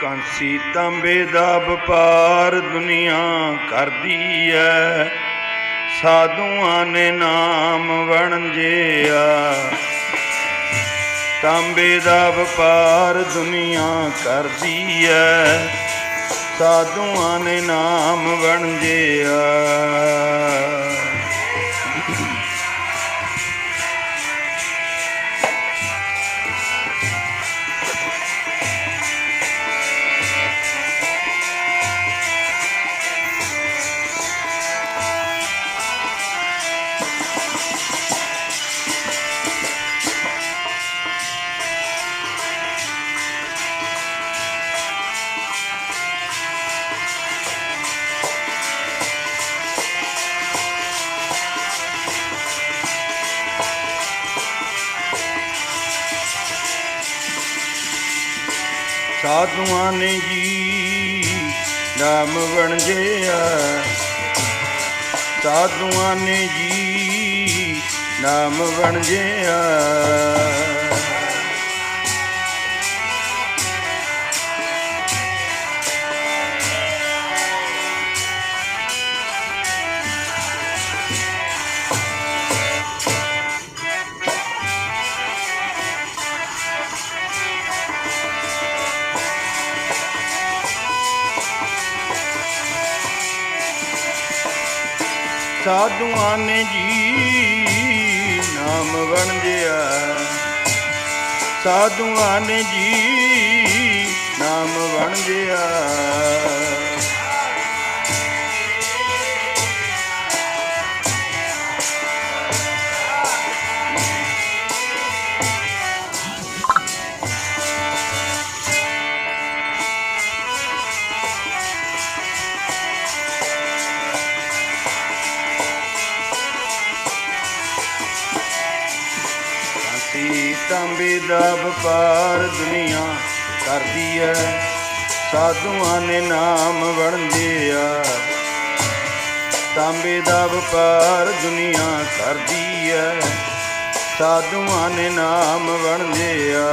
ਕਾਂਸੀ ਤਾਂਬੇ ਦਾ ਵਪਾਰ ਦੁਨੀਆ ਕਰਦੀ ਐ। ਸਾਧੂਆਂ ਨੇ ਨਾਮ ਵਣਜਿਆ ਤਾਂਬੇ ਦਾ ਵਪਾਰ ਦੁਨੀਆ ਕਰਦੀ ਐ। ਸਾਧੂਆਂ ਨੇ ਨਾਮ ਵਣਜਿਆ ਸਾਧੂਆਂ ਨੇ ਜੀ ਨਾਮ ਵਣਜਿਆ ਸਾਧੂਆਂ ਨੇ ਜੀ ਨਾਮ ਵਣਜਿਆ ਸਾਧੂਆਂ ਨੇ ਜੀ ਨਾਮ ਵਣਜਿਆ ਸਾਧੂਆਂ ਨੇ ਜੀ ਨਾਮ ਵਣਜਿਆ ਕਾਂਸੀ ਤਾਂਬੇ ਦਾ ਵਪਾਰ ਦੁਨੀਆ ਕਰਦੀ ਐ। ਸਾਧੂਆਂ ਨੇ ਨਾਮ ਵਣਜਿਆ ਤਾਂਬੇ ਦਾ ਵਪਾਰ ਦੁਨੀਆ ਕਰਦੀ ਐ। ਸਾਧੂਆਂ ਨੇ ਨਾਮ ਵਣਜਿਆ